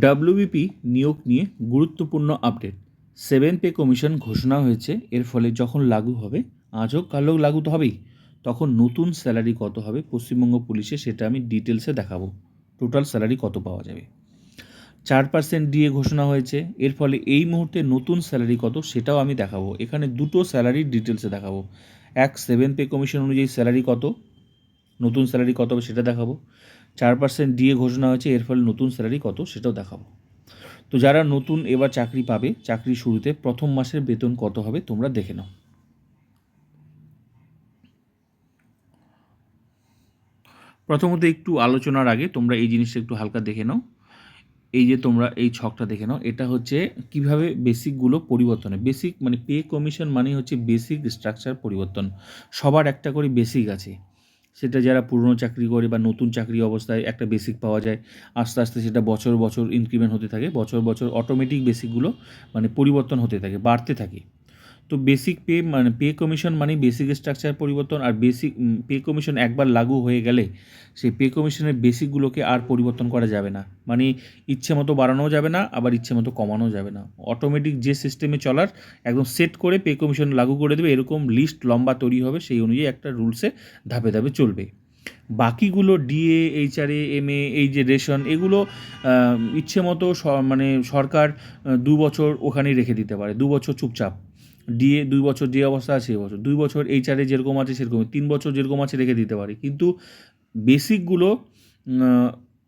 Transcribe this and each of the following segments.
WBP নিয়োগ নিয়ে গুরুত্বপূর্ণ আপডেট সেভেন পে কমিশন ঘোষণা হয়েছে, এর ফলে যখন লাগু হবে আজ হোক কাল লাগু তো হবেই, তখন নতুন স্যালারি কত হবে, পশ্চিমবঙ্গ পুলিশে সেটা আমি ডিটেলসে দেখাবো। টোটাল স্যালারি কত পাওয়া যাবে? চার পার্সেন্ট ডিএ ঘোষণা হয়েছে, এর ফলে এই মুহূর্তে নতুন স্যালারি কত সেটাও আমি দেখাবো। এখানে দুটো স্যালারির ডিটেলসে দেখাবো। এক সেভেন পে কমিশন অনুযায়ী স্যালারি কত, নতুন স্যালারি কত হবে সেটা দেখাবো। চার পার্সেন্ট ডিএ ঘোষণা হয়েছে, এর ফলে নতুন স্যালারি কত সেটাও দেখাবো। তো যারা নতুন এবার চাকরি পাবে, চাকরি শুরুতে প্রথম মাসের বেতন কত হবে তোমরা দেখে নাও। প্রথমত একটু আলোচনার আগে তোমরা এই জিনিসটা একটু হালকা দেখে নাও। এই যে তোমরা এই ছকটা দেখে নাও, এটা হচ্ছে কীভাবে বেসিকগুলো পরিবর্তন বেসিক মানে পে কমিশন মানে হচ্ছে বেসিক স্ট্রাকচার পরিবর্তন। সবার একটা করে বেসিক আছে। সেটা যারা পুরনো চাকরি করে বা নতুন চাকরি অবস্থায় একটা বেসিক পাওয়া যায়, আস্তে আস্তে সেটা বছর বছর ইনক্রিমেন্ট হতে থাকে, বছর বছর অটোমেটিক বেসিকগুলো মানে পরিবর্তন হতে থাকে, বাড়তে থাকে। তো বেসিক পে মানে পে কমিশন মানে বেসিক স্ট্রাকচার পরিবর্তন আর বেসিক পে কমিশন একবার লাগু হয়ে গেলে সেই পে কমিশনের বেসিকগুলোকে আর পরিবর্তন করা যাবে না। মানে ইচ্ছে মতো বাড়ানোও যাবে না, আবার ইচ্ছে মতো কমানো যাবে না। অটোমেটিক যে সিস্টেমে চলার, একদম সেট করে পে কমিশন লাগু করে দেবে, এরকম লিস্ট লম্বা তৈরি হবে, সেই অনুযায়ী একটা রুলসে ধাপে ধাপে চলবে। বাকিগুলো ডিএ এইচআরএ এম এ এই যে রেশন এগুলো ইচ্ছে মতো মানে সরকার দু বছর ওখানেই রেখে দিতে পারে, দু বছর চুপচাপ। ডিএ দুই বছর যে অবস্থা আছে বছর। দুই বছর এইচআরে যেরকম আছে সেরকম তিন বছর যেরকম আছে, রেখে দিতে পারি। কিন্তু বেসিকগুলো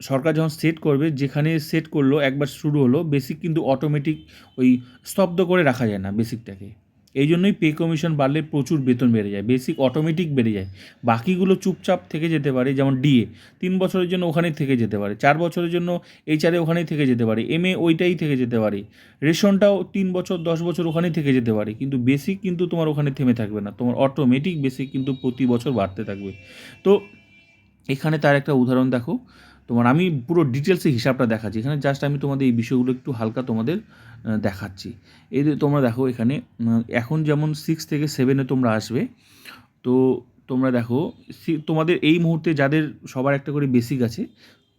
সরকার যখন সেট করবে, যেখানে সেট করল, একবার শুরু হলো, বেসিক কিন্তু অটোমেটিক ওই স্তব্ধ করে রাখা যায় না, বেসিকটাকে। এই জন্যই পে কমিশন বাড়লে প্রচুর বেতন বেড়ে যায় বেসিক অটোমেটিক বেড়ে যায়। বাকিগুলো চুপচাপ থেকে যেতে পারে, যেমন ডিএ তিন বছরের জন্য ওখানেই থেকে যেতে পারে, চার বছরের জন্য এইচআরএ ওখানেই থেকে যেতে পারে এম এ ওইটাই থেকে যেতে পারে। রেশনটাও তিন বছর, দশ বছর ওখানেই থেকে যেতে পারে, কিন্তু বেসিক কিন্তু তোমার ওখানে থেমে থাকবে না, তোমার অটোমেটিক বেসিক কিন্তু প্রতি বছর বাড়তে থাকবে। তো এখানে তার একটা উদাহরণ দেখো তোমার, আমি পুরো ডিটেলসে হিসাবটা দেখাচ্ছি। এখানে জাস্ট আমি তোমাদের এই বিষয়গুলো একটু হালকা তোমাদের দেখাচ্ছি। এই যে তোমরা দেখো এখানে এখন যেমন সিক্স থেকে সেভেনে তোমরা আসবে, তো তোমরা দেখো তোমাদের এই মুহূর্তে যাদের সবার একটা করে বেসিক আছে,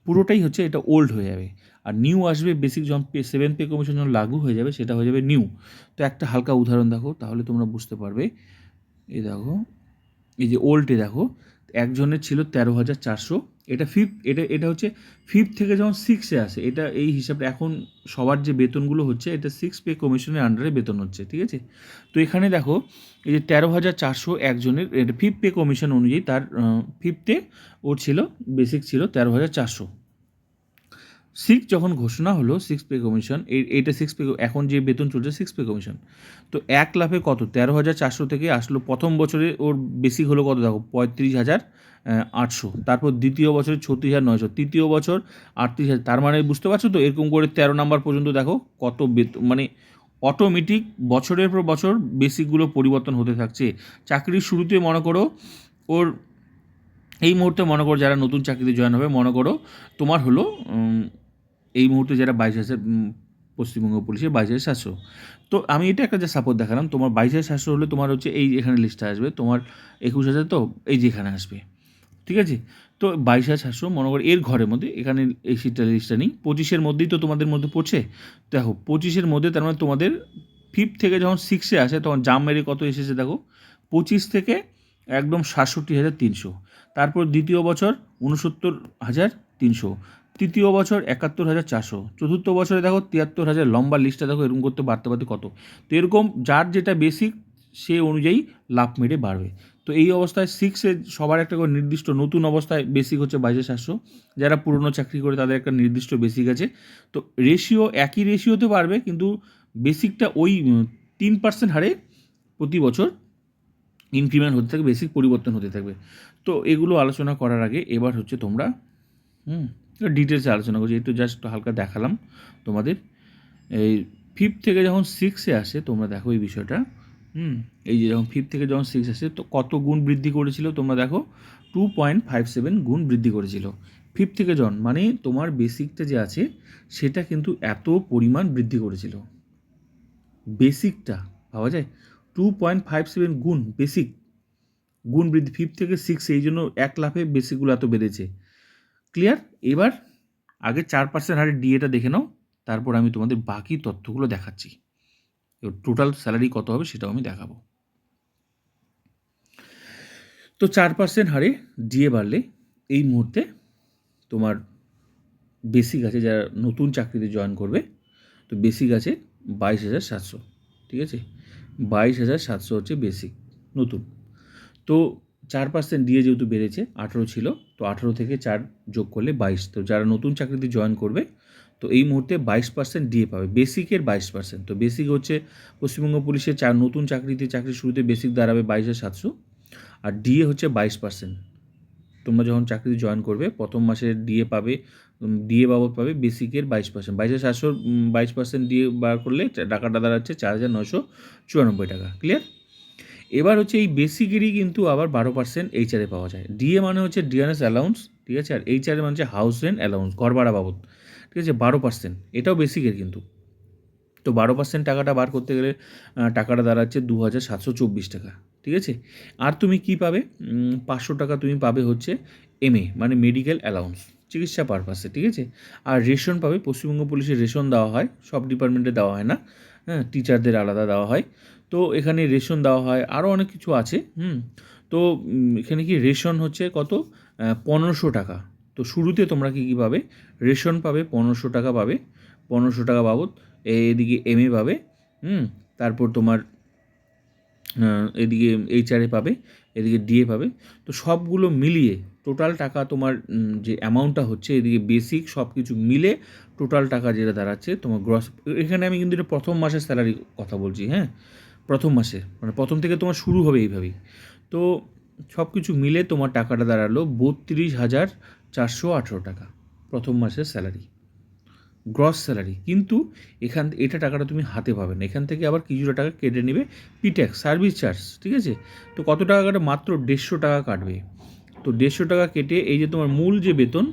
পুরোটাই হচ্ছে এটা ওল্ড হয়ে যাবে। আর নিউ আসবে বেসিক যখন পে সেভেন পে কমিশন যখন লাগু হয়ে যাবে, সেটা হয়ে যাবে নিউ তো একটা হালকা উদাহরণ দেখো, তাহলে তোমরা বুঝতে পারবে। এই দেখো, এই যে ওল্ডে দেখো, একজনের ছিল তেরো হাজার চারশো এটা ফিফথ এটা এটা হচ্ছে ফিফথ থেকে যখন সিক্সে আসে, এটা এই হিসাবটা এখন সবার যে বেতনগুলো হচ্ছে, এটা সিক্স পে কমিশনের আন্ডারে বেতন হচ্ছে, ঠিক আছে? তো এখানে দেখো, এই যে তেরো হাজার চারশো একজনের এটা ফিফথ পে কমিশন অনুযায়ী তার ফিফথে ওর ছিল বেসিক ছিল তেরো হাজার চারশো। সিক্স যখন ঘোষণা হলো সিক্স পে কমিশন এই, এইটা সিক্স পে এখন যে বেতন চলছে সিক্স পে কমিশন তো এক লাফে কত? তেরো হাজার চারশো থেকে আসলো প্রথম বছরে ওর বেসিক হলো কত দেখো? পঁয়ত্রিশ হাজার আটশো। তারপর দ্বিতীয় বছরে ছত্রিশ হাজার নয়শো। তৃতীয় বছর আটত্রিশ হাজার। তার মানে বুঝতে পারছ তো? এরকম করে তেরো নাম্বার পর্যন্ত দেখো কত বেতন মানে অটোমেটিক বছরের পর বছর বেসিকগুলো পরিবর্তন হতে থাকছে। চাকরির শুরুতে মনে করো ওর এই মুহূর্তে মনে করো যারা নতুন চাকরিতে জয়েন হবে, মনে করো তোমার হলো এই মুহূর্তে যারা বাইশ হাজার পশ্চিমবঙ্গ পুলিশের বাইশ হাজার সাতশো। তো আমি এটা একটা যে সাপোর্ট দেখালাম, তোমার বাইশ হাজার সাতশো হলে তোমার হচ্ছে এই এখানে লিস্টটা আসবে, তোমার একুশ হাজার তো এই যে এখানে আসবে। ঠিক আছে? তো বাইশ হাজার সাতশো মনে করো এর ঘরের মধ্যে, এখানে এই সিটটা লিস্টটা নেই। পঁচিশের মধ্যেই তো তোমাদের মধ্যে পড়ছে। দেখো, পঁচিশের মধ্যে তার মানে তোমাদের ফিফথ থেকে যখন সিক্সে আসে, তখন জাম মেরে কত এসেছে দেখো? পঁচিশ থেকে একদম সাতষট্টি হাজার তিনশো। তারপর দ্বিতীয় বছর উনসত্তর হাজার তিনশো। তৃতীয় বছর একাত্তর হাজার চারশো, চতুর্থ বছরে দেখো তিয়াত্তর হাজার, লম্বা লিস্টটা দেখো এরকম করতে বাড়তে বাড়তে কত? তো এরকম যার যেটা বেসিক সে অনুযায়ী লাভ মেরে বাড়বে। তো এই অবস্থায় সিক্সে সবার একটা করে নির্দিষ্ট নতুন অবস্থায় বেসিক হচ্ছে বাইশে সাতশো। যারা পুরনো চাকরি করে তাদের একটা নির্দিষ্ট বেসিক আছে। তো রেশিও একই রেশিওতে বাড়বে, কিন্তু বেসিকটা ওই তিন পার্সেন্ট হারে প্রতি বছর ইনক্রিমেন্ট হতে থাকবে বেসিক পরিবর্তন হতে থাকবে। তো এগুলো আলোচনা করার আগে এবার হচ্ছে তোমরা, হুম ডিটেলসে আলোচনা করছি, একটু জাস্ট হালকা দেখালাম তোমাদের। এই ফিফথ থেকে যখন সিক্সে আসে, তোমরা দেখো এই বিষয়টা। হুম, এই যে যখন ফিফথ থেকে যখন সিক্স আসে, তো কত গুণ বৃদ্ধি করেছিল তোমরা দেখো? টু পয়েন্ট ফাইভ সেভেন গুণ বৃদ্ধি করেছিল। ফিফথ থেকে যখন মানে তোমার বেসিকটা যে আছে, সেটা কিন্তু এত পরিমাণ বৃদ্ধি করেছিল। বেসিকটা ভাবা যায়? টু পয়েন্ট ফাইভ সেভেন গুণ বেসিক গুণ বৃদ্ধি ফিফথ থেকে সিক্স এই জন্য এক লাফে বেসিকগুলো এত বেড়েছে। ক্লিয়ার এবার আগে চার পার্সেন্ট হারে ডিএটা দেখে নাও, তারপর আমি তোমাদের বাকি তথ্যগুলো দেখাচ্ছি। টোটাল স্যালারি কত হবে সেটাও আমি দেখাবো। তো চার পার্সেন্ট হারে ডিএ বাড়লে এই মুহূর্তে তোমার বেসিক আছে যারা নতুন চাকরিতে জয়েন করবে, তো বেসিক আছে বাইশ হাজার সাতশো, ঠিক আছে? বাইশ হাজার সাতশো হচ্ছে বেসিক নতুন। তো চার পার্সেন্ট ডিএ যেহেতু বেড়েছে, আঠেরো ছিল, তো আঠেরো থেকে চার যোগ করলে বাইশ। তো যারা নতুন চাকরিতে জয়েন করবে, তো এই মুহূর্তে বাইশ পার্সেন্ট ডিএ পাবে। বেসিকের বাইশ পার্সেন্ট তো বেসিক হচ্ছে পশ্চিমবঙ্গ পুলিশের চার নতুন চাকরিতে চাকরি শুরুতে বেসিক দাঁড়াবে বাইশ সাতশো। আর ডিএ হচ্ছে বাইশ পার্সেন্ট তোমরা যখন চাকরিতে জয়েন করবে, প্রথম মাসে ডিএ পাবে ডিএ বাবদ পাবে বেসিকের বাইশ পার্সেন্ট বাইশ সাতশো বাইশ পার্সেন্ট ডিএ বার করলে টাকাটা দাঁড়াচ্ছে চার হাজার নশো চুরানব্বই টাকা। ক্লিয়ার এবার হচ্ছে এই বেসিকেরই কিন্তু আবার বারো পার্সেন্ট এইচআরে পাওয়া যায়। ডিএ মানে হচ্ছে ডিএনএস অ্যালাউন্স ঠিক আছে? আর এইচআরে মানে হচ্ছে হাউস রেন্ট অ্যালাউন্স ঘর ভাড়া বাবদ, ঠিক আছে? বারো পার্সেন্ট এটাও বেসিকের কিন্তু। তো বারো পার্সেন্ট টাকাটা বার করতে গেলে টাকাটা দাঁড়াচ্ছে দু হাজার সাতশো চব্বিশ টাকা, ঠিক আছে? আর তুমি কি পাবে? পাঁচশো টাকা তুমি পাবে হচ্ছে এমএ মানে মেডিকেল অ্যালাউন্স চিকিৎসা পারপাসে ঠিক আছে? আর রেশন পাবে, পশ্চিমবঙ্গ পুলিশের রেশন দেওয়া হয়, সব ডিপার্টমেন্টে দেওয়া হয় না হ্যাঁ? টিচারদের আলাদা দেওয়া হয়। তো এখানে রেশন দেওয়া হয়। আরও অনেক কিছু আছে, হুম? তো এখানে কি রেশন হচ্ছে কত? পনেরোশো টাকা। তো শুরুতে তোমরা কি, কী পাবে? রেশন পাবে, পনেরোশো টাকা পাবে। পনেরোশো টাকা বাবদ এদিকে এম এ পাবে, হুম? তারপর তোমার এদিকে এইচআরএ পাবে, এদিকে ডিএ পাবে। তো সবগুলো মিলিয়ে টোটাল টাকা তোমার যে অ্যামাউন্টটা হচ্ছে, এদিকে বেসিক সব কিছু মিলে টোটাল টাকা যেটা দাঁড়াচ্ছে তোমার গ্রস এখানে আমি কিন্তু এটা প্রথম মাসের স্যালারি কথা বলছি হ্যাঁ? প্রথম মাসে মানে প্রথম থেকে তোমার শুরু হবে এইভাবেই। তো সব কিছু মিলে তোমার টাকাটা দাঁড়াল বত্রিশ হাজার চারশো আঠেরো টাকা, প্রথম মাসের স্যালারি, গ্রস স্যালারি। কিন্তু এখান, এটা টাকাটা তুমি হাতে পাবে না। এখান থেকে আবার কিছুটা টাকা কেটে নেবে পিট্যাক্স সার্ভিস চার্জ ঠিক আছে? তো কত টাকা কাটে মাত্র? দেড়শো টাকা কাটবে। তো দেড়শো টাকা কেটে এই যে তোমার মূল যে বেতন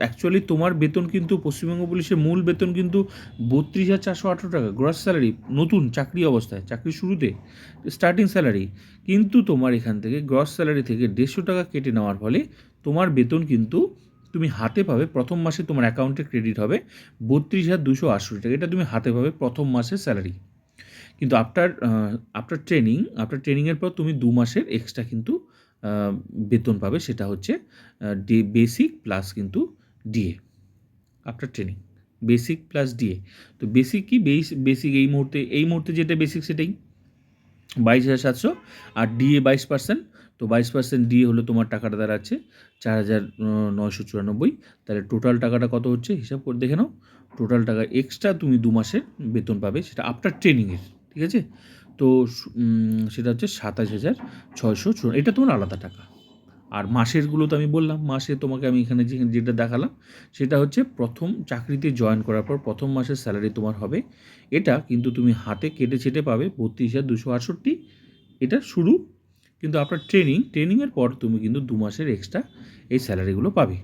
অ্যাকচুয়ালি তোমার বেতন কিন্তু পশ্চিমবঙ্গ পুলিশের মূল বেতন কিন্তু বত্রিশ হাজার চারশো আঠেরো টাকা গ্রস স্যালারি নতুন, চাকরি অবস্থায় চাকরির শুরুতে স্টার্টিং স্যালারি কিন্তু তোমার এখান থেকে গ্রস স্যালারি থেকে দেড়শো টাকা কেটে নেওয়ার ফলে তোমার বেতন কিন্তু তুমি হাতে পাবে, প্রথম মাসে তোমার অ্যাকাউন্টে ক্রেডিট হবে বত্রিশ হাজার দুশো আটষট্টি টাকা, এটা তুমি হাতে পাবে প্রথম মাসের স্যালারি কিন্তু আফটার আফটার ট্রেনিং আফটার ট্রেনিংয়ের পর তুমি দু মাসের এক্সট্রা কিন্তু বেতন পাবে, সেটা হচ্ছে ডি বেসিক প্লাস কিন্তু DA after training basic plus DA তো বেসিক কি? বেস বেসিক এই মুহূর্তে এই মুহূর্তে যেটা বেসিক সেটাই, বাইশ হাজার সাতশো, আর ডিএ বাইশ পার্সেন্ট তো বাইশ পার্সেন্ট ডিএ হলো তোমার টাকাটা দাঁড়াচ্ছে চার হাজার নয়শো চুরানব্বই, তাহলে টোটাল টাকাটা কত হচ্ছে? হিসাব করে দেখে নাও টোটাল টাকা এক্সট্রা তুমি দু মাসের বেতন পাবে, সেটা আফটার ট্রেনিংয়ের ঠিক আছে? তো সেটা হচ্ছে সাতাশ হাজার ছয়শো চুয়ান্ন এটা তোমার আলাদা টাকা। আর মাসেরগুলো তো আমি বললাম, মাসে তোমাকে আমি এখানে যে যেটা দেখালাম, সেটা হচ্ছে প্রথম চাকরিতে জয়েন করার পর প্রথম মাসের স্যালারি তোমার হবে। এটা কিন্তু তুমি হাতে কেটে ছেটে পাবে বত্রিশ হাজার দুশো আটষট্টি। এটা শুরু। কিন্তু আপনার ট্রেনিং ট্রেনিংয়ের পর তুমি কিন্তু দু মাসের এক্সট্রা এই স্যালারিগুলো পাবে।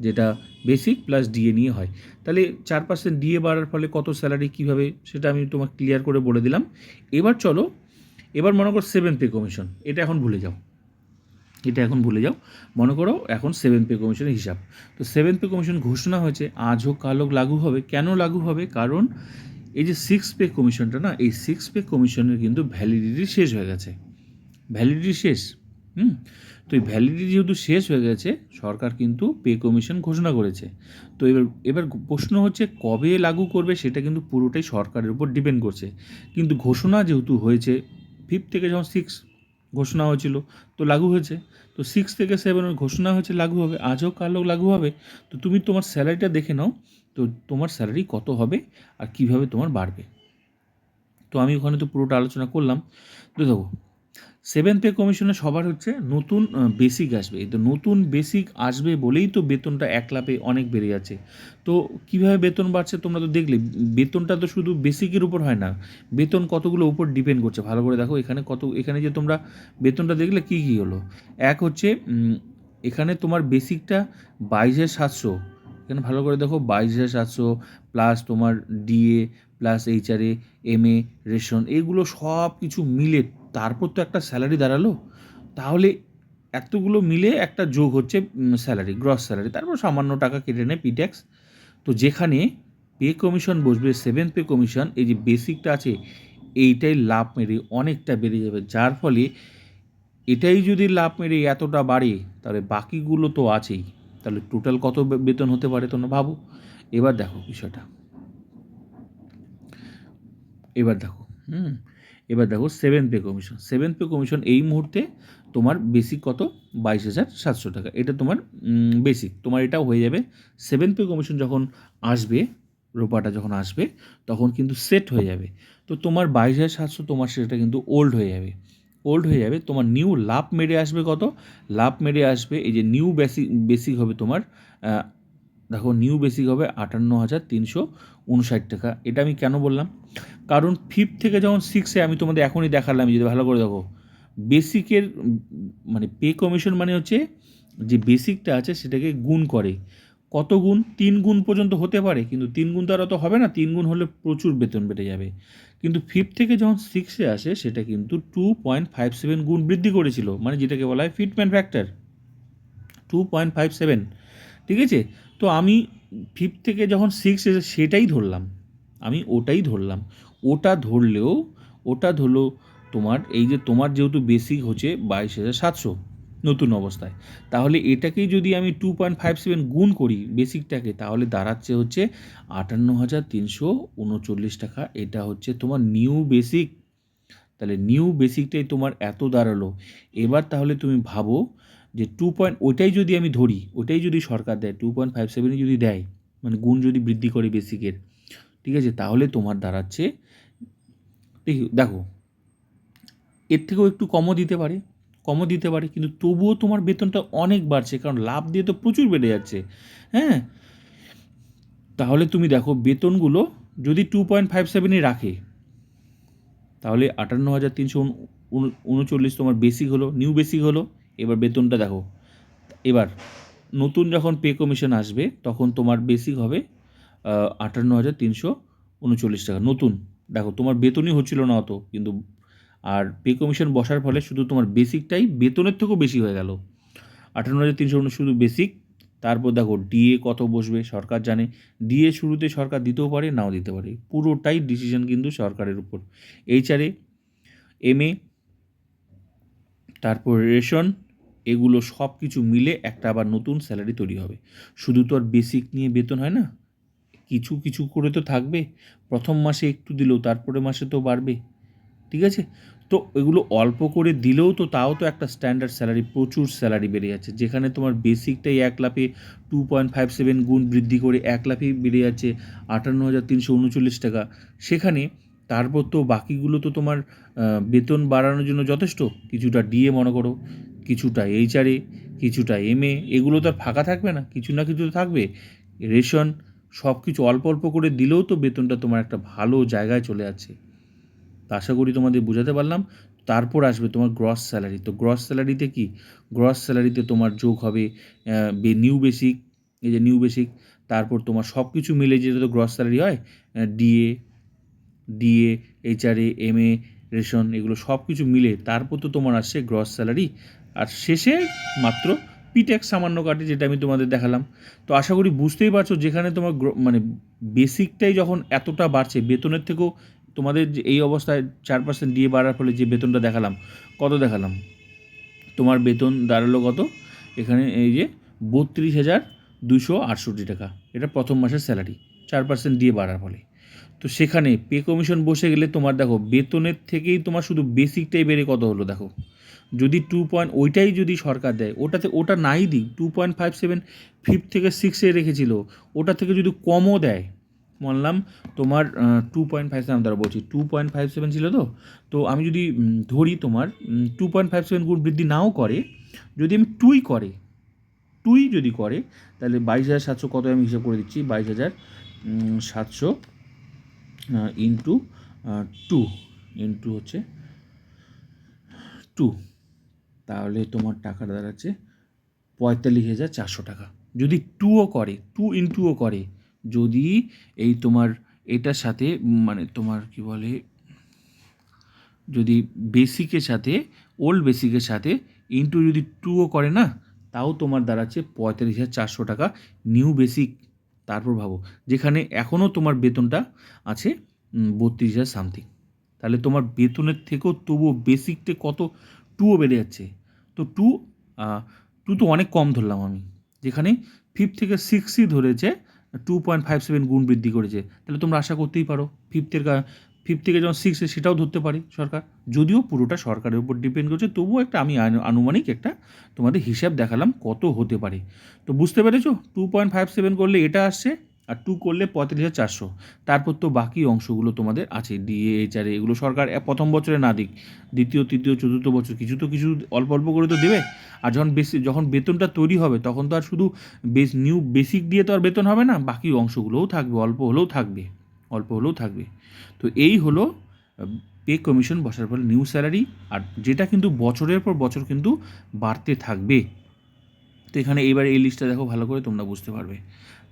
যেটা বেসিক প্লাস ডিএ নিয়ে হয়। তাহলে চার পার্সেন্ট ডিএ বাড়ার ফলে কত স্যালারি কীভাবে, সেটা আমি তোমাকে ক্লিয়ার করে বলে দিলাম। এবার চলো, এবার মনে করো সেভেন পে কমিশন এটা এখন ভুলে যাও। এটা এখন ভুলে যাও। মনে করো এখন সেভেন পে কমিশনের হিসাব। তো সেভেন পে কমিশন ঘোষণা হয়েছে, আজ হোক, কাল হোক, লাগু হবে। কেন লাগু হবে? কারণ এই যে সিক্স পে কমিশনটা না, এই সিক্স পে কমিশনের কিন্তু ভ্যালিডিটি শেষ হয়ে গেছে। ভ্যালিডিটি শেষ। হুম, তো এই ভ্যালিডিটি যেহেতু শেষ হয়ে গেছে, সরকার কিন্তু পে কমিশন ঘোষণা করেছে। তো এবার এবার প্রশ্ন হচ্ছে কবে লাগু করবে সেটা কিন্তু পুরোটাই সরকারের উপর ডিপেন্ড করছে। কিন্তু ঘোষণা যেহেতু হয়েছে ফিফথ থেকে যখন সিক্স ঘোষণা হয়েছিল, তো লাগু হয়েছে। তো সিক্স থেকে সেভেন ঘোষণা হয়েছে লাগু হবে, আজও কালও লাগু হবে। তো তুমি তোমার স্যালারিটা দেখে নাও, তো তোমার স্যালারি কত হবে আর কীভাবে তোমার বাড়বে। তো আমি ওখানে তো পুরোটা আলোচনা করলাম। তো দেখো সেভেন পে কমিশনে সবার হচ্ছে নতুন বেসিক আসবে। তো নতুন বেসিক আসবে বলেই তো বেতনটা এক লাপে অনেক বেড়ে যাচ্ছে। তো কীভাবে বেতন বাড়ছে তোমরা তো দেখলে, বেতনটা তো শুধু বেসিকের উপর হয় না, বেতন কতগুলো উপর ডিপেন্ড করছে। ভালো করে দেখো, এখানে কত, এখানে যে তোমরা বেতনটা দেখলে কী কী হলো? এক হচ্ছে এখানে তোমার বেসিকটা বাইশ হাজার সাতশো। এখানে ভালো করে দেখো, বাইশ হাজার সাতশো প্লাস তোমার ডিএ প্লাস এইচআরএ এ রেশন এগুলো সব কিছু মিলে তারপর তো একটা স্যালারি দাঁড়াল। তাহলে এতগুলো মিলে একটা যোগ হচ্ছে স্যালারি গ্রস স্যালারি তারপর সামান্য টাকা কেটে নেয় পিট্যাক্স তো যেখানে পে কমিশন বসবে সেভেন পে কমিশন এই যে বেসিকটা আছে, এইটাই লাভ মেরে অনেকটা বেড়ে যাবে। যার ফলে এটাই যদি লাভ মেরে এতটা বাড়ে, তাহলে বাকিগুলো তো আছেই। তাহলে টোটাল কত বেতন হতে পারে তোমরা ভাবো? এবার দেখো বিষয়টা। এবার দেখো, হুম? এবার দেখো seven pay commission seven pay commission এই মুহূর্তে তোমার বেসিক কত? বাইশ হাজার সাতশো টাকা। এটা তোমার বেসিক তোমার এটাও হয়ে যাবে। সেভেন পে কমিশন যখন আসবে, রোপাটা যখন আসবে, তখন কিন্তু সেট হয়ে যাবে। তো তোমার বাইশ হাজার সাতশো, তোমার সেটা কিন্তু ওল্ড হয়ে যাবে। ওল্ড হয়ে যাবে। তোমার নিউ লাভ মেরে আসবে কত? লাভ মেরে আসবে, এই যে নিউ বেসিক বেসিক হবে তোমার দেখো নিউ বেসিক হবে আটান্ন হাজার তিনশো উনষাট টাকা। এটা আমি কেন বললাম? কারণ ফিফথ থেকে যখন সিক্সে আমি তোমাদের এখনই দেখালাম যদি ভালো করে দেখো বেসিকের মানে পে কমিশন মানে হচ্ছে যে বেসিকটা আছে সেটাকে গুণ করে। কত গুণ? তিন গুণ পর্যন্ত হতে পারে, কিন্তু তিন গুণ তো আর অত হবে না, তিন গুণ হলে প্রচুর বেতন বেড়ে যাবে। কিন্তু ফিফথ থেকে যখন সিক্সে আসে, সেটা কিন্তু টু পয়েন্ট ফাইভ সেভেন গুণ বৃদ্ধি করেছিল মানে যেটাকে বলা হয় fitment factor two point five seven ঠিক আছে? তো আমি ফিফথ থেকে যখন সিক্স এসে সেটাই ধরলাম। আমি ওটাই ধরলাম। ওটা ধরলেও, ওটা ধরলো তোমার এই যে তোমার যেহেতু বেসিক হচ্ছে বাইশ হাজার সাতশো নতুন অবস্থায়। তাহলে এটাকেই যদি আমি টু পয়েন্ট ফাইভ সেভেন গুণ করি বেসিকটাকে তাহলে দাঁড়াচ্ছে হচ্ছে আটান্ন হাজার তিনশো উনচল্লিশ টাকা। এটা হচ্ছে তোমার নিউ বেসিক তাহলে নিউ বেসিকটাই তোমার এত দাঁড়াল। এবার তাহলে তুমি ভাবো যে টু পয়েন্ট ওইটাই যদি আমি ধরি, ওইটাই যদি সরকার দেয় টু পয়েন্ট ফাইভ সেভেনই যদি দেয় মানে গুণ যদি বৃদ্ধি করে বেসিকের ঠিক আছে? তাহলে তোমার দাঁড়াচ্ছে, দেখি, দেখো, এর থেকেও একটু কমও দিতে পারে, কমও দিতে পারে, কিন্তু তবুও তোমার বেতনটা অনেক বাড়ছে, কারণ লাভ দিয়ে তো প্রচুর বেড়ে যাচ্ছে হ্যাঁ? তাহলে তুমি দেখো, বেতনগুলো যদি টু পয়েন্ট ফাইভ সেভেনই রাখে, তাহলে আটান্ন হাজার তিনশো উনচল্লিশ তোমার বেসিক হলো নিউ বেসিক হলো এবার বেতনটা দেখো। এবার নতুন যখন পে কমিশন আসবে, তখন তোমার বেসিক হবে আটান্ন হাজার তিনশো উনচল্লিশ টাকা। নতুন। দেখো, তোমার বেতনই হচ্ছিল না অত, কিন্তু আর পে কমিশন বসার ফলে শুধু তোমার বেসিকটাই বেতনের থেকেও বেশি হয়ে গেল। আটান্ন হাজার তিনশো শুধু বেসিক তারপর দেখো ডিএ কত বসবে, সরকার জানে। ডিএ শুরুতে সরকার দিতেও পারে, নাও দিতে পারে। পুরোটাই ডিসিশন কিন্তু সরকারের উপর। এইচআরএ এমএ তারপর রেশন, এগুলো সব কিছু মিলে একটা আবার নতুন স্যালারি তৈরি হবে। শুধু তো আর বেসিক নিয়ে বেতন হয় না, কিছু কিছু করে তো থাকবে, প্রথম মাসে একটু দিলেও তারপরে মাসে তো বাড়বে, ঠিক আছে? তো এগুলো অল্প করে দিলেও তো তাও তো একটা স্ট্যান্ডার্ড স্যালারি প্রচুর স্যালারি বেড়ে যাচ্ছে, যেখানে তোমার বেসিকটাই এক লাফে টু পয়েন্ট ফাইভ সেভেন গুণ বৃদ্ধি করে এক লাফে বেড়ে যাচ্ছে আটান্ন হাজার তিনশো উনচল্লিশ টাকা। সেখানে তারপর তো বাকিগুলো তো তোমার বেতন বাড়ানোর জন্য যথেষ্ট। কিছুটা ডিএ মনে করো, কিছুটা এইচআরএ কিছুটা এমএ এগুলো তো আর ফাঁকা থাকবে না, কিছু না কিছু তো থাকবে। রেশন সব কিছু অল্প অল্প করে দিলেও তো বেতনটা তোমার একটা ভালো জায়গায় চলে যাচ্ছে। তা আশা করি তোমাদের বোঝাতে পারলাম। তারপর আসবে তোমার গ্রস স্যালারি তো গ্রস স্যালারিতে কি? গ্রস স্যালারিতে তোমার যোগ হবে নিউ বেসিক এই যে নিউ বেসিক তারপর তোমার সব কিছু মিলে যেটা তো গ্রস স্যালারি হয় DA DA HRA M A ration এগুলো সব কিছু মিলে তারপর তো তোমার আসছে গ্রস স্যালারি আর শেষে মাত্র পিট্যাক্স সামান্য কাটে যেটা আমি তোমাদের দেখালাম। তো আশা করি বুঝতেই পারছ যেখানে তোমার মানে বেসিকটাই যখন এতটা বাড়ছে, বেতনের থেকেও তোমাদের এই অবস্থায় চার পার্সেন্ট দিয়ে বাড়ার ফলে যে বেতনটা দেখালাম, কত দেখালাম? তোমার বেতন দাঁড়াল কত? এখানে এই যে বত্রিশ হাজার দুশো আটষট্টি টাকা। এটা প্রথম মাসের স্যালারি চার পার্সেন্ট দিয়ে বাড়ার ফলে। তো সেখানে পে কমিশন বসে গেলে তোমার দেখো, বেতনের থেকেই তোমার শুধু বেসিকটাই বেড়ে কত হলো দেখো। যদি টু পয়েন্ট ওইটাই যদি সরকার দেয়, ওটাতে ওটা নাই দিক two point five seven fifth থেকে সিক্সে রেখেছিল, ওটা থেকে যদি কমও দেয়, বললাম তোমার টু পয়েন্ট ফাইভ সেভেন দ্বারা বলছি টু পয়েন্ট ফাইভ সেভেন ছিল তো তো আমি যদি ধরি তোমার টু পয়েন্ট ফাইভ সেভেন গুণ বৃদ্ধি নাও করে, যদি আমি টুই করে টুই যদি করে, তাহলে বাইশ হাজার সাতশো কত আমি হিসাব করে দিচ্ছি? বাইশ হাজার সাতশো ইন্টু টু ইন্টু হচ্ছে টু তাহলে তোমার টাকাটা দাঁড়াচ্ছে পঁয়তাল্লিশ হাজার চারশো টাকা। যদি টুও করে টু ইন্টুও করে, যদি এই তোমার এটার সাথে মানে তোমার কি বলে, যদি বেসিকের সাথে ওল্ড বেসিকের সাথে ইন্টু যদি টুও করে না, তাও তোমার দাঁড়াচ্ছে পঁয়তাল্লিশ হাজার চারশো টাকা। নিউ বেসিক তারপর ভাবো, যেখানে এখনও তোমার বেতনটা আছে বত্রিশ হাজার সামথিং তাহলে তোমার বেতনের থেকেও তবুও বেসিকটা কত? টুও বেড়ে যাচ্ছে। তো টু টু তো অনেক কম ধরলাম আমি। যেখানে ফিফ থেকে সিক্সই ধরেছে টু পয়েন্ট ফাইভ সেভেন গুণ বৃদ্ধি করেছে। তাহলে তোমরা আশা করতেই পারো ফিফথের ফিফথ থেকে যখন সিক্সে সেটাও ধরতে পারি সরকার। যদিও পুরোটা সরকারের উপর ডিপেন্ড করছে, তবুও একটা আমি আনু- আনুমানিক একটা তোমাদের হিসাব দেখালাম কত হতে পারে। তো বুঝতে পেরেছ? টু পয়েন্ট ফাইভ সেভেন করলে এটা আসছে আর টু করলে পঁয়তাল্লিশ হাজার চারশো। তারপর তো বাকি অংশগুলো তোমাদের আছে ডিএ এইচআরএ এগুলো সরকার প্রথম বছরে না দিক, দ্বিতীয়, তৃতীয়, চতুর্থ বছর কিছু তো কিছু অল্প অল্প করে তো দেবে। আর যখন বেশি, যখন বেতনটা তৈরি হবে, তখন তো আর শুধু বেস নিউ বেসিক দিয়ে তো আর বেতন হবে না, বাকি অংশগুলোও থাকবে, অল্প হলেও থাকবে। অল্প হলেও থাকবে। তো এই হলো পে কমিশন বসার ফলে নিউ স্যালারি আর যেটা কিন্তু বছরের পর বছর কিন্তু বাড়তে থাকবে। তো এখানে এইবার এই লিস্টটা দেখো ভালো করে তোমরা বুঝতে পারবে।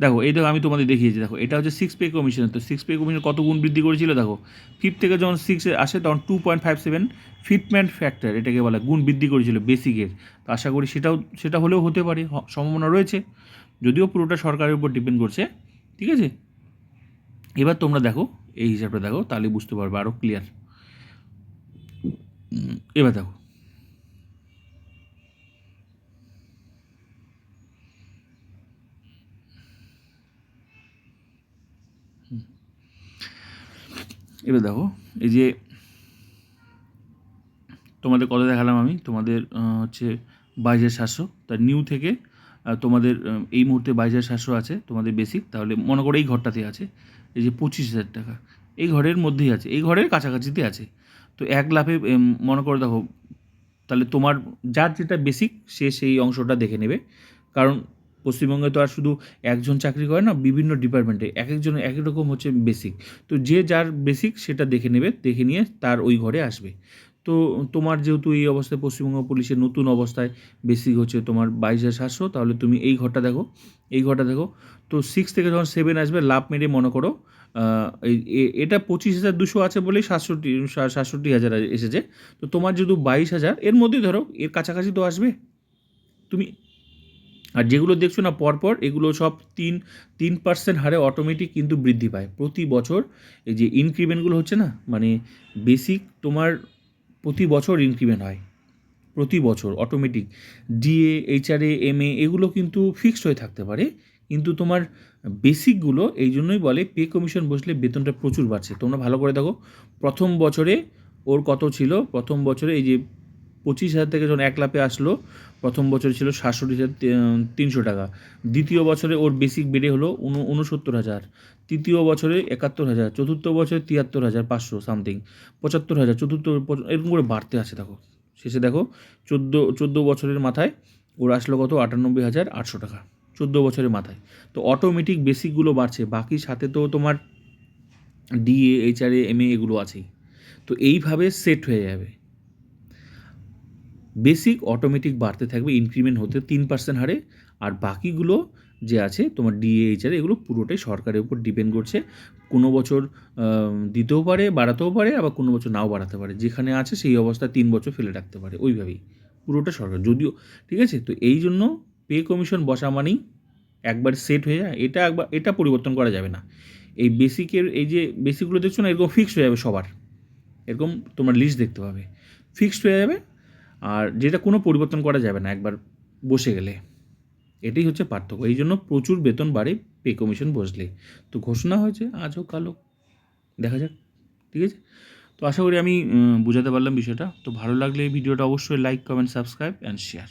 দেখো, এই দেখো আমি তোমাদের দেখিয়েছি, দেখো, এটা হচ্ছে সিক্স পে কমিশন তো সিক্স পে কমিশন কত গুণ বৃদ্ধি করেছিল দেখো? ফিফথ থেকে যখন সিক্সে আসে তখন two point five seven fitment factor এটাকে বলে, গুণ বৃদ্ধি করেছিল বেসিকের তো আশা করি সেটাও, সেটা হলেও হতে পারে সম্ভাবনা রয়েছে। যদিও পুরোটা সরকারের উপর ডিপেন্ড করছে, ঠিক আছে? এবার তোমরা দেখো, এই হিসাবটা দেখো, তাহলে বুঝতে পারবে আরও ক্লিয়ার এবার দেখো। এবার দেখো, এই যে তোমাদের কত দেখালাম আমি? তোমাদের হচ্ছে বাইশ হাজার সাতশো। তার নিউ থেকে তোমাদের এই মুহূর্তে বাইশ হাজার সাতশো আছে, তোমাদের বেসিক তাহলে মনে করো এই ঘরটাতে আছে। এই যে পঁচিশ হাজার টাকা। এই ঘরের মধ্যেই আছে, এই ঘরের কাছাকাছিতে আছে। তো এক লাফে মনে করে দেখো, তাহলে তোমার যার যেটা বেসিক সে সেই অংশটা দেখে নেবে। কারণ পশ্চিমবঙ্গে তো আর শুধু একজন চাকরি করে না, বিভিন্ন ডিপার্টমেন্টে এক একজন, এক রকম হচ্ছে বেসিক তো যে যার বেসিক সেটা দেখে নেবে, দেখে নিয়ে তার ওই ঘরে আসবে। তো তোমার যেহেতু এই অবস্থায় পশ্চিমবঙ্গ পুলিশের নতুন অবস্থায় বেসিক হচ্ছে তোমার বাইশ হাজার সাতশো, তাহলে তুমি এই ঘরটা দেখো, এই ঘরটা দেখো। তো সিক্স থেকে যখন সেভেন আসবে, লাভ মেরে মনে করো এটা পঁচিশ হাজার দুশো আছে বলেই সাতষট্টি সাতষট্টি হাজার এসেছে। তো তোমার যেহেতু বাইশ হাজার, এর মধ্যেই ধরো, এর কাছাকাছি তো আসবে। তুমি, আর যেগুলো দেখছ না পরপর, এগুলো সব তিন তিন পার্সেন্ট হারে অটোমেটিক কিন্তু বৃদ্ধি পায়। প্রতি বছর এই যে ইনক্রিমেন্টগুলো হচ্ছে না মানে বেসিক তোমার প্রতি বছর ইনক্রিমেন্ট হয়। প্রতি বছর অটোমেটিক ডিএ এইচআরএ এমএ এগুলো কিন্তু ফিক্সড হয়ে থাকতে পারে। কিন্তু তোমার বেসিকগুলো এই জন্যই বলে পে কমিশন বসলে বেতনটা প্রচুর বাড়ছে। তোমরা ভালো করে দেখো, প্রথম বছরে ওর কত ছিল? প্রথম বছরে এই যে পঁচিশ হাজার থেকে যখন এক লাপে আসলো, প্রথম বছর ছিল সাতষট্টি হাজার তিনশো টাকা। দ্বিতীয় বছরে ওর বেসিক বেড়ে হলো উন, উনসত্তর হাজার। তৃতীয় বছরে একাত্তর হাজার। চতুর্থ বছরে তিয়াত্তর হাজার পাঁচশো সামথিং। পঁচাত্তর হাজার। চতুর্থ এরকম করে বাড়তে আছে দেখো। শেষে দেখো, চোদ্দ চোদ্দ বছরের মাথায় ওর আসলো কত? আটানব্বই হাজার আটশো টাকা। চোদ্দ বছরের মাথায়। তো অটোমেটিক বেসিকগুলো বাড়ছে, বাকি সাথে তো তোমার ডিএ এইচআরএ এমএ এগুলো আছেই। তো এইভাবে সেট হয়ে যাবে। বেসিক অটোমেটিক বাড়তে থাকবে ইনক্রিমেন্ট হতে তিন পার্সেন্ট হারে, আর বাকিগুলো যে আছে, তোমার ডিএইচআর এগুলো পুরোটাই সরকারের উপর ডিপেন্ড করছে। কোনো বছর দিতেও পারে, বাড়াতেও পারে, আবার কোনো বছর নাও বাড়াতে পারে। যেখানে আছে, সেই অবস্থায় তিন বছর ফেলে রাখতে পারে। ওইভাবেই। পুরোটা সরকার। যদিও, ঠিক আছে? তো এই জন্য পে কমিশন বসা মানেই একবার সেট হয়ে যায়। এটা একবার, এটা পরিবর্তন করা যাবে না। এই বেসিকের এই যে বেসিকগুলো দেখছ না, এরকম ফিক্সড হয়ে যাবে সবার। এরকম তোমার লিস্ট দেখতে পাবে। ফিক্সড হয়ে যাবে আর যেটা কোনো পরিবর্তন করা যাবে না একবার বসে গেলে। এটাই হচ্ছে পার্থক্য। এই জন্য প্রচুর বেতন বাড়ে পে কমিশন বসলে। তো ঘোষণা হয়েছে, আজ হোক, কালো দেখা যাক, ঠিক আছে? তো আশা করি আমি বোঝাতে পারলাম বিষয়টা। তো ভালো লাগলে ভিডিওটা অবশ্যই like comment subscribe and share